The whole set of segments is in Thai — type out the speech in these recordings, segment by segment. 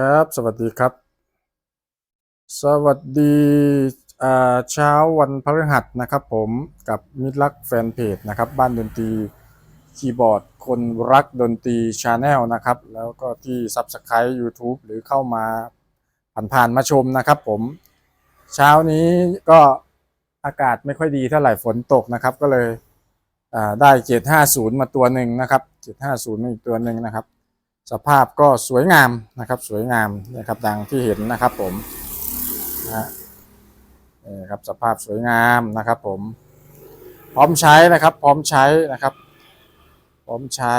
ครับ สวัสดีครับ สวัสดีเช้าวันพฤหัสนะครับผมกับมิตรรักแฟนเพจนะครับ บ้านดนตรีคีย์บอร์ด คนรักดนตรีชาแนลนะครับ แล้วก็ที่ Subscribe YouTube หรือเข้ามาผ่านๆมาชมนะครับผม เช้านี้ก็อากาศไม่ค่อยดีเท่าไหร่ฝนตกนะครับ ก็เลยอ่าได้750มาตัวหนึ่งนะครับ750มาอีกตัวหนึ่งนะครับ สภาพก็สวยงามนะครับ สวยงามนะครับดังที่เห็นนะครับผมนะนี่ครับสภาพสวยงามนะครับ ผม พร้อมใช้นะครับ พร้อมใช้นะครับ พร้อมใช้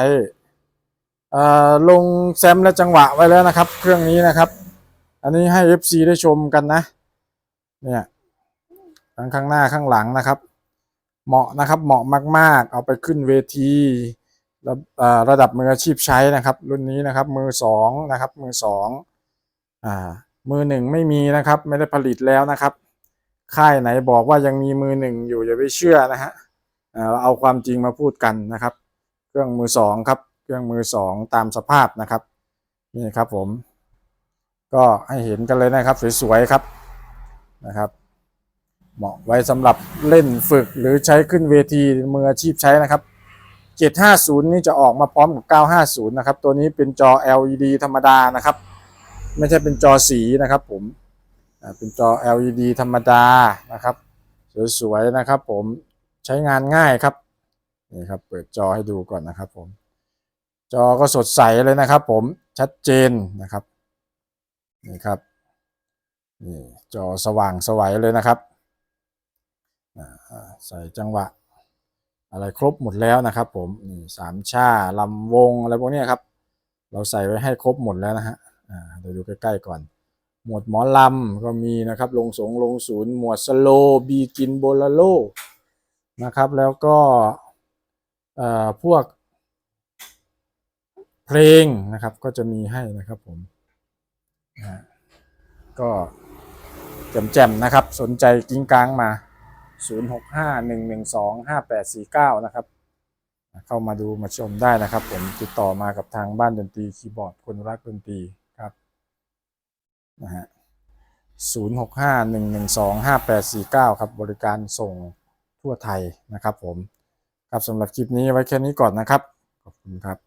อ่อลงแซมและจังหวะไว้แล้วนะครับ เครื่องนี้นะครับ อันนี้ให้ FC ได้ชมกันนะเนี่ยทั้งข้างหน้าข้างหลังนะครับ เหมาะนะครับเหมาะมาก ๆ เอาไปขึ้นเวที ระระดับมืออาชีพใช้นะครับ รุ่นนี้นะครับ มือสองนะครับ มือสองอ่ามือหนึ่งไม่มีนะครับ ไม่ได้ผลิตแล้วนะครับ ค่ายไหนบอกว่ายังมีมือหนึ่งอยู่อย่าไปเชื่อนะฮะเราเอาความจริงมาพูดกันนะครับ เครื่องมือสองครับ เครื่องมือสองตามสภาพนะครับนี่ครับผม ก็ให้เห็นกันเลยนะครับ สวยๆครับนะครับ เหมาะไว้สำหรับเล่นฝึกหรือใช้ขึ้นเวทีมืออาชีพใช้นะครับ 750 นี่จะออกมาพร้อมกับ 950 นะครับ ตัวนี้เป็นจอ LED ธรรมดานะครับ ไม่ใช่เป็นจอสีนะครับผมเป็นจอ LED ธรรมดานะครับ สวยๆนะครับ ผมใช้งานง่ายครับนี่ครับ เปิดจอให้ดูก่อนนะครับ ผม จอก็สดใสเลยนะครับ ผมชัดเจนนะครับนี่ครับนี่จอสว่างสวัยเลยนะครับใส่จังหวะ อะไรครบหมดแล้วนะครับ ผมนี่สามชาลำวงอะไรพวกนี้ครับ เราใส่ไว้ให้ครบหมดแล้วนะฮะอ่าเดี๋ยวดูใกล้ๆก่อน หมวดหมอลำก็มีนะครับ ลงสงลงศูนย์หมวดสโลบีกินโบลาโลนะครับ แล้วก็เอ่อพวกเพลงนะครับก็จะมีให้นะครับผมนะฮะก็แจ่มๆนะครับ สนใจกิ้งกลางมา 0651125849 นะครับ เข้ามาดูมาชมได้นะครับ ผมติดต่อมากับทางบ้านดนตรีคีย์บอร์ดคนรักดนตรีครับนะฮะ0651125849 ครับ บริการส่งทั่วไทยนะครับผมครับสำหรับคลิปนี้ไว้แค่นี้ก่อนนะครับ ขอบคุณครับ